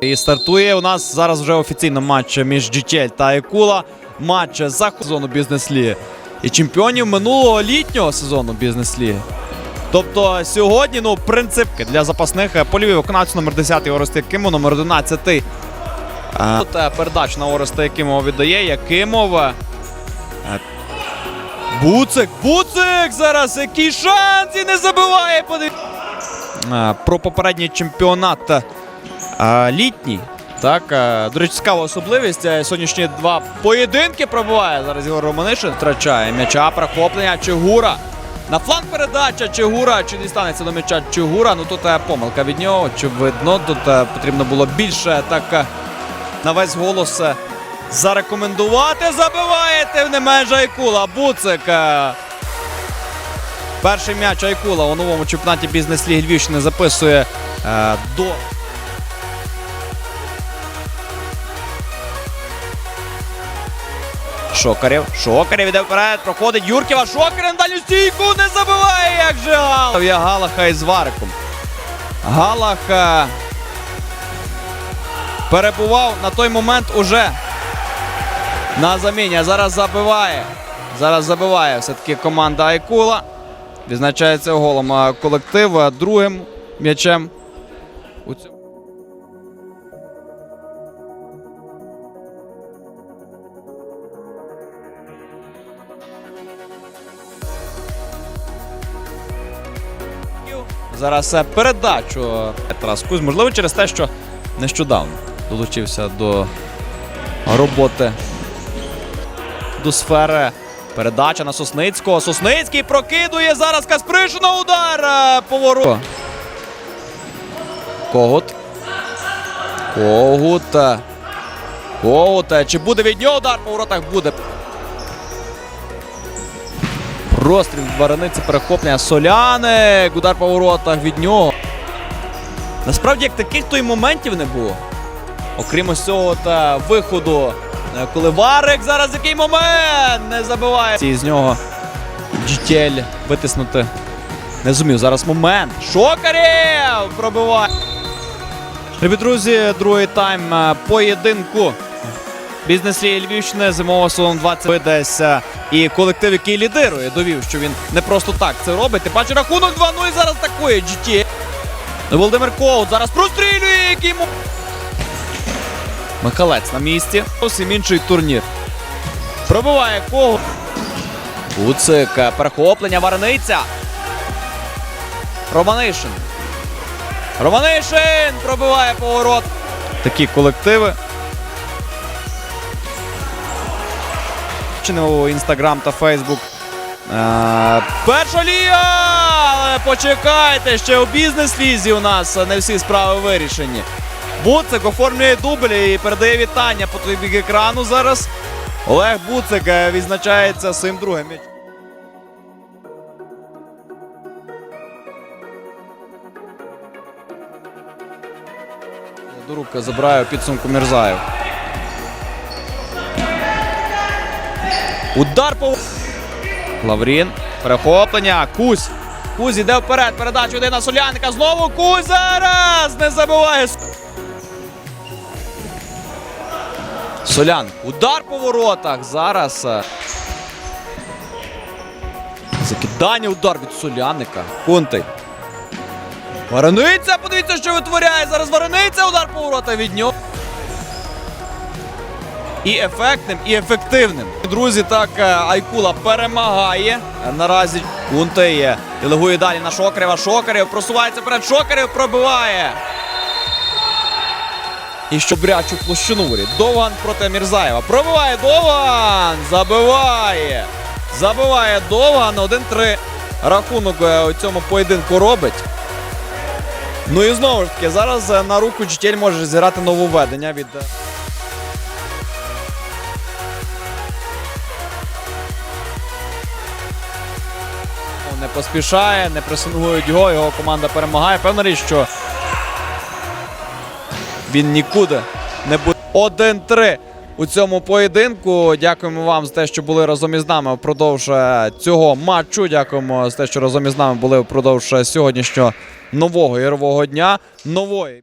І стартує у нас зараз вже офіційно матч між GTL та Айкула. Матч за сезону бізнес-ліги і чемпіонів минулого літнього сезону бізнес-ліги. Тобто сьогодні, ну, принципки для запасних е, польовий виконавець номер 10 Орести Якимов, номер 11 е, Тут е, передачу на Ореста Якимова віддає. Якимов. Буцик, Буцик! Зараз який шанс і не забиває. Подив... Про попередній чемпіонат літній. Так, е, до речі, цікава особливість. е, Сьогоднішні два поєдинки пробиває. Зараз Ігор Романишин втрачає м'яча, прохоплення Чигура. На фланг передача Чигура. Чи дістанеться до м'яча Чигура? Ну тут е, помилка від нього. Очевидно, тут потрібно було більше так на весь голос зарекомендувати. Забиває тим не менш Айкула. Буцик. Перший м'яч Айкула у новому чемпіонаті бізнес-ліги Львівщини записує до. Шокарів. Шокарів іде вперед. Проходить Юркєва. Шокарів дальню стійку не забиває. Як же Галах. Я Галаха із Вариком. Галах перебував на той момент уже на заміні. А зараз забиває. Зараз забиває все-таки команда Айкула. Відзначається голом колектив другим м'ячем. У цьому. Зараз е, передачу Тарас. Можливо, через те, що нещодавно долучився до роботи до сфери. Передача на Сосницького. Сосницький прокидує зараз Каспришина удар. е, Поворот. Когут. Когут. Когут. Чи буде від нього удар по воротах? Буде. Простріл від перехоплення Соляник. Удар по воротах від нього. Насправді, як таких то й моментів не було. Окрім ось цього та виходу. е, Коли Варик зараз який момент не забиває. І з нього GTL витиснути. Не зумів. Зараз момент. Шокарєв пробиває. Любі друзі, другий тайм е, поєдинку. Бізнес Львівщини зимового сезону 20 видається. І колектив, який лідирує, довів, що він не просто так це робить. Ти бачиш рахунок 2-0 і зараз атакує GT. Володимир Коут зараз прострілює, який му... Михалець на місці. Зовсім інший турнір. Пробиває Коут. Куцик, перехоплення, Варниця. Романишин. Романишин пробиває поворот. Такі колективи. Чи не у Інстаграм та Фейсбук. Перша ліга! Але почекайте, ще у бізнес-лізі у нас не всі справи вирішені. Буцик оформлює дубль і передає вітання по той бік екрану зараз. Олег Буцик е, відзначається своїм другим м'ячем. До рук забирає підсумку Мірзаєв. Удар по Лаврін. Перехоплення. Кузь. Кузь іде вперед. Передача йде на Соляника. Знову Кузь зараз не забиває. Солян. Удар по воротах. Зараз. е, Закидання удар від Соляника. Кунтий. Варениця, подивіться, що витворяє. Зараз Варениця, удар по воротах від нього. І ефектним, і ефективним. Друзі, так е, Айкула перемагає. Наразі Кунте є. Делегує далі на Шокарева. Шокарєв просувається перед Шокарєв, пробиває. І що брячу площину воріт. Довган проти Мірзаєва. Пробиває Довган. Забиває. Забиває Довган. 1-3. Рахунок е, у цьому поєдинку робить. Ну і знову ж таки, зараз е, на руку GTL може зіграти нововведення від. Не поспішає, не пресингують його, його команда перемагає. Певна річ, що він нікуди не буде. 1-3 у цьому поєдинку. Дякуємо вам за те, що були разом із нами впродовж е, цього матчу. Дякуємо за те, що разом із нами були впродовж е, сьогоднішнього нового ігрового дня. Нової.